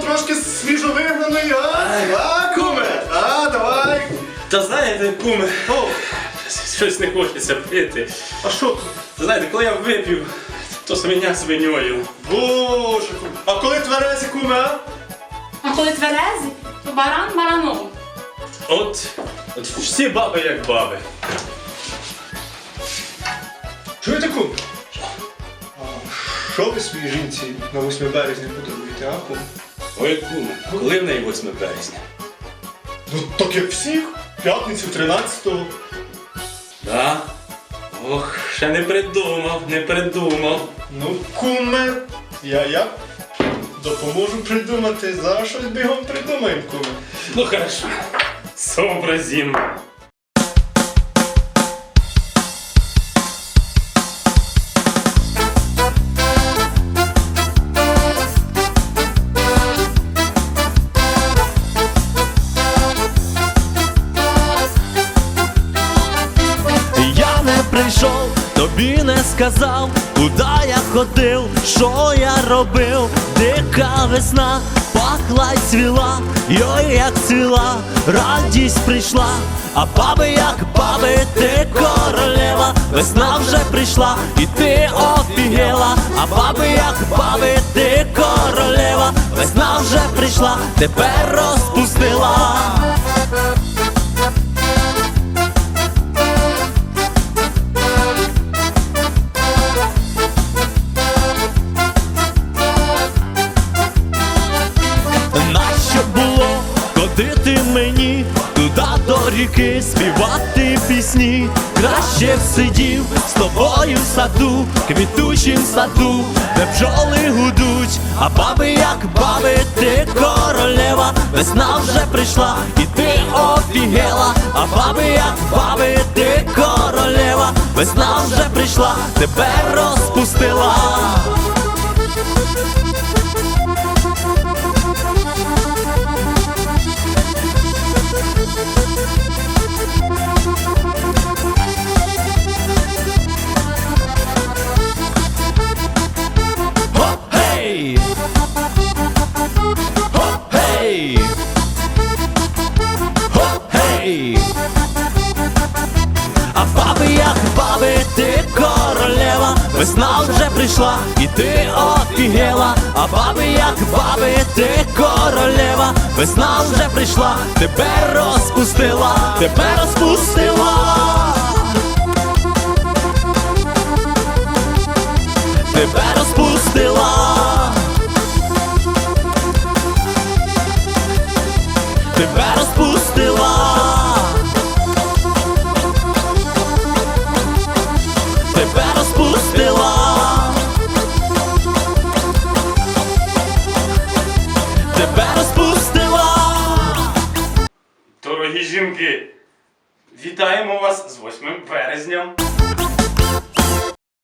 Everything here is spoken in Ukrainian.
трошки свіжовигнаний, а? А, куме? А, давай. Та знаєте, куме, щось не хочеться пити. А що? Знаєте, коли я вип'ю, то свиня свиньою. Боже, куме. А коли тверезі, куме, а? А коли тверезі, то баран бараном. От, от всі баби як баби. Чуєте, кум? Що ви своїй жінці на 8 березня подаруєте, а, кум? Ой, куме, коли в неї 8 березня? Ну, так як всіх, п'ятницю 13-го. Да? Ох, ще не придумав, не придумав. Ну, куме, я, я допоможу придумати. За щось бігом придумаємо, куме. Ну хорошо. Сообразим. Тобі не сказав, куди я ходив, що я робив, дика весна, пахла й цвіла, йой, як цвіла, радість прийшла, а баби, як баби, ти королева, весна вже прийшла, і ти офігела, а баби, як баби, ти королева, весна вже прийшла, тепер розпустила. Ріки, співати пісні? Краще б сидів з тобою в саду, квітучим саду, де бджоли гудуть, а баби, як баби, ти королева, весна вже прийшла, і ти офігела, а баби, як баби, ти королева, весна вже прийшла, тепер розпустила. А баби, як баби, ти королева, весна вже прийшла, і ти офігела, а баби, як баби, ти королева, весна вже прийшла, тепер розпустила, тепер розпустила. тебе розпустила. Тебе розпустила. Дорогі жінки, вітаємо вас з 8 березням.